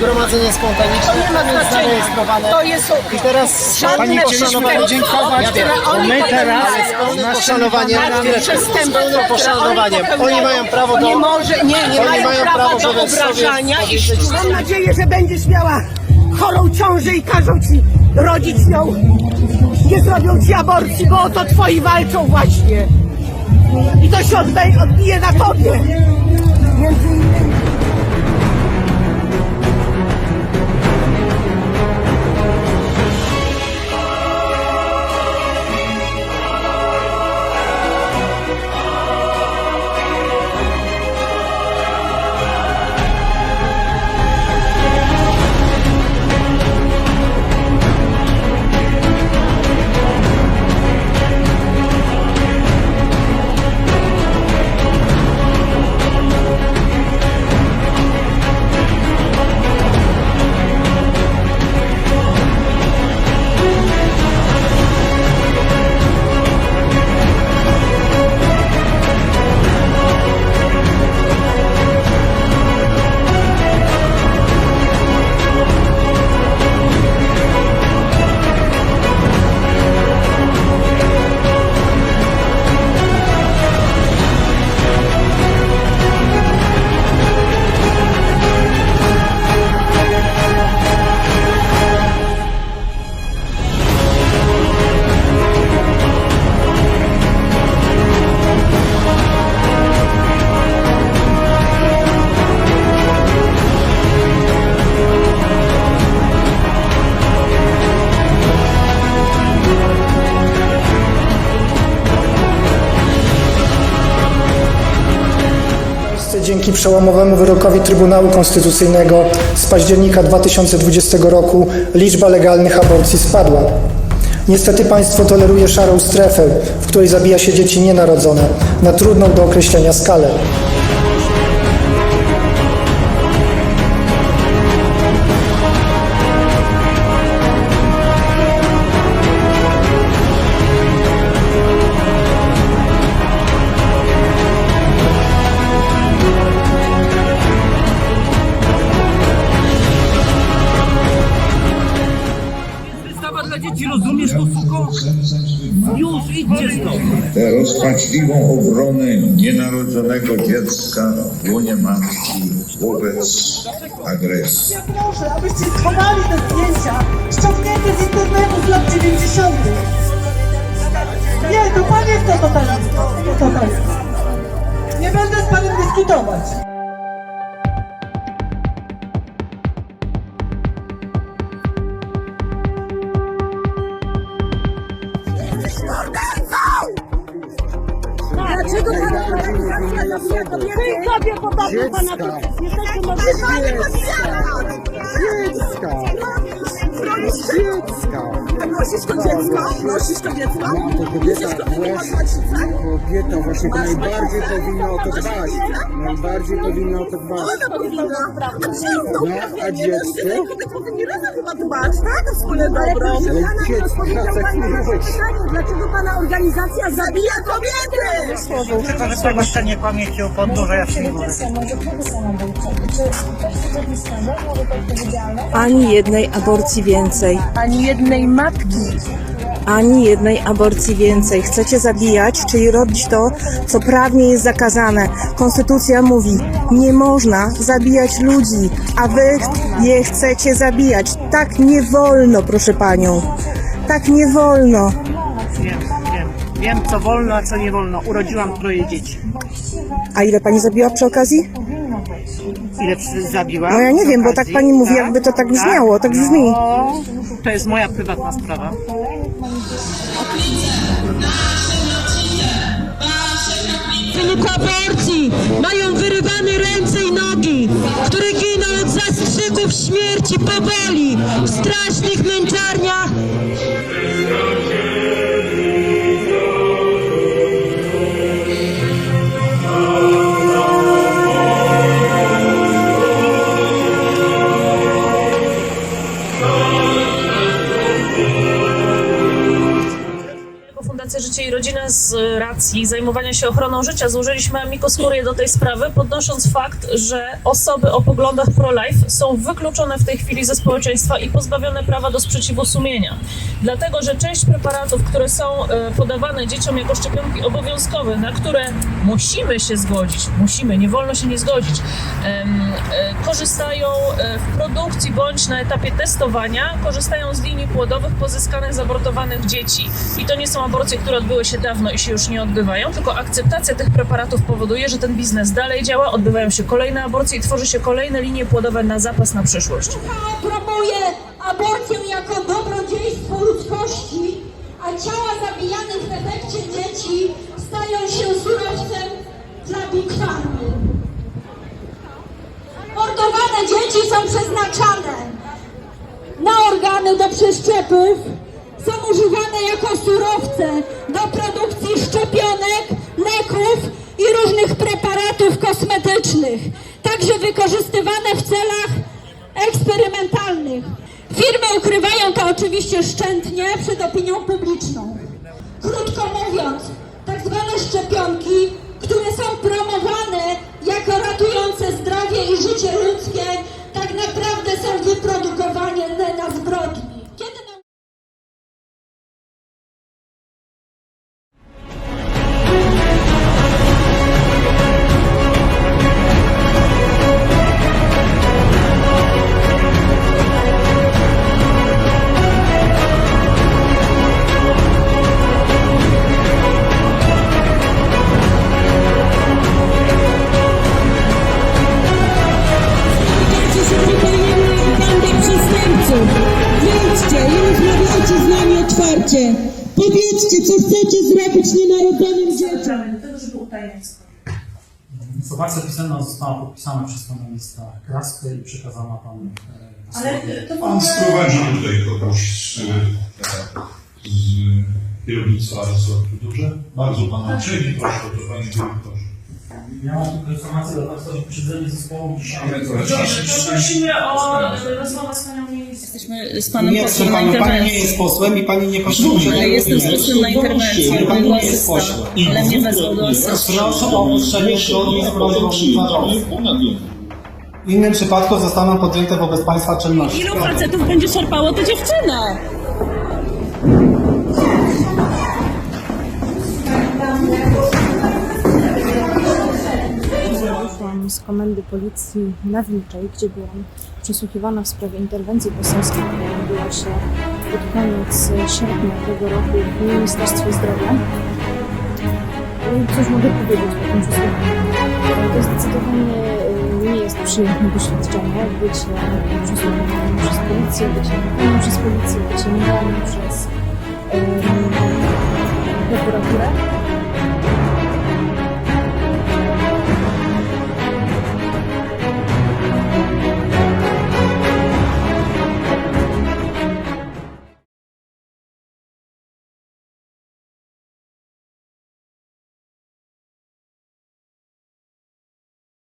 narodzenie spontaniczne, To nie ma to jest znaczenia. zarejestrowane. To jest I teraz żadne pani poszanowanie. chcieliśmy podziękować, Ja wiem. bo Oni my teraz z pełnym poszanowaniem, Przestępstwo, z pełnym poszanowaniem, oni mają prawo do... Nie może, nie, nie Oni mają, mają prawa prawo do wobec obrażania i powiedzieć- Mam nadzieję, że będziesz miała chorą ciążę i każą ci rodzić nią. Nie zrobią ci aborcji, bo o to twoi walczą właśnie. I to się odbije, odbije na tobie. Między innymi. Dzięki przełomowemu wyrokowi Trybunału Konstytucyjnego z października 2020 roku liczba legalnych aborcji spadła. Niestety państwo toleruje szarą strefę, w której zabija się dzieci nienarodzone, na trudną do określenia skalę. Już, idźcie stąd. tę rozpaczliwą obronę nienarodzonego dziecka w łonie matki wobec agresji. Ja proszę, abyście schowali te zdjęcia ściągnięte z internetu z lat 90. Nie, to pan jest to totalista. To totalista. Nie będę z panem dyskutować. Dlaczego pana organizacja zabija kobiety? Wy sobie podobno Nosisz to dziecko? Nosisz to dziecko? To kobieta właśnie, kobieta właśnie to najbardziej powinna o to dbać. Najbardziej powinna o to dbać. Ona powinna. No, a dziecko? Kobiety powinny razem chyba dbać, tak? O wspólne dobro. Ale dziecko, tak nie dlaczego pana organizacja zabija kobiety? Tylko, że tego jeszcze nie kłamiecie o podróże, ja przyjmuję. Ani jednej aborcji więcej. Ani jednej matki. Ani jednej aborcji więcej. Chcecie zabijać, czyli robić to, co prawnie jest zakazane. Konstytucja mówi, nie można zabijać ludzi, a wy je chcecie zabijać. Tak nie wolno, proszę panią. Tak nie wolno. Wiem, wiem. Wiem, co wolno, a co nie wolno. Urodziłam troje dzieci. A ile pani zabiła przy okazji? Ile zabiłam? No ja nie wiem, bo okazji? tak pani mówi, jakby to tak brzmiało, tak brzmi. No, to jest moja prywatna sprawa. W wyniku aborcji mają wyrywane ręce i nogi, które giną od zastrzyków śmierci powoli w strasznych męczarniach. Fundacja Życie i Rodzina z racji zajmowania się ochroną życia złożyliśmy amicus curiae do tej sprawy, podnosząc fakt, że osoby o poglądach pro-life są wykluczone w tej chwili ze społeczeństwa i pozbawione prawa do sprzeciwu sumienia. Dlatego, że część preparatów, które są e, podawane dzieciom jako szczepionki obowiązkowe, na które musimy się zgodzić, musimy, nie wolno się nie zgodzić, e, korzystają e, w produkcji bądź na etapie testowania, korzystają z linii płodowych pozyskanych z abortowanych dzieci. I to nie są aborcje, które odbyły się dawno i się już nie odbywają, tylko akceptacja tych preparatów powoduje, że ten biznes dalej działa, odbywają się kolejne aborcje i tworzy się kolejne linie płodowe na zapas na przyszłość. promuje aborcję jako dobrodziejstwo ludzkości, a ciała zabijanych w efekcie dzieci stają się surowcem dla Big. Mordowane dzieci są przeznaczane na organy do przeszczepów, są używane jako surowce do produkcji szczepionek, leków i różnych preparatów kosmetycznych, także wykorzystywane w celach eksperymentalnych. Firmy ukrywają to oczywiście szczętnie przed opinią publiczną. Krótko mówiąc, tak zwane szczepionki, które są promowane jako ratujące zdrowie i życie ludzkie, tak naprawdę są wyprodukowane na zbrodni. Nienarodzonym dzieciom. Informacja pisemna została podpisana przez pana ministra Kraskę i przekazana panu. e, Ale to Pan sprowadził tutaj kogoś z, e, z kierownictwa resortu, dobrze? Bardzo Pana uprzejmie proszę o to, Panie Dyrektorze. Ja mam tylko informację dla Państwa, że posiedzenie zespołu dzisiaj. Prosimy o rozmowę z panią. Jesteśmy z panem Nie, posłem na panu, pani nie interwencji. jest posłem i pani nie potrzebuje. Ale jestem z posłem na interwencji, Ale pani nie jest posłem. ale mnie wezwał do. Proszę o opuszczenie z prośbą. W innym przypadku zostaną podjęte wobec Państwa czynności. Ilu facetów będzie szarpało tę dziewczynę? Z komendy policji na Wilczej, gdzie byłam przesłuchiwana w sprawie interwencji poselskiej, która odbyła się pod koniec sierpnia tego roku w Ministerstwie Zdrowia. I cóż mogę powiedzieć po tym przesłuchaniu? To zdecydowanie y, nie jest przyjemne doświadczenie, bycie przesłuchiwanym przez policję, bycie nadanym przez policję, bycie nadanym przez ym, prokuraturę.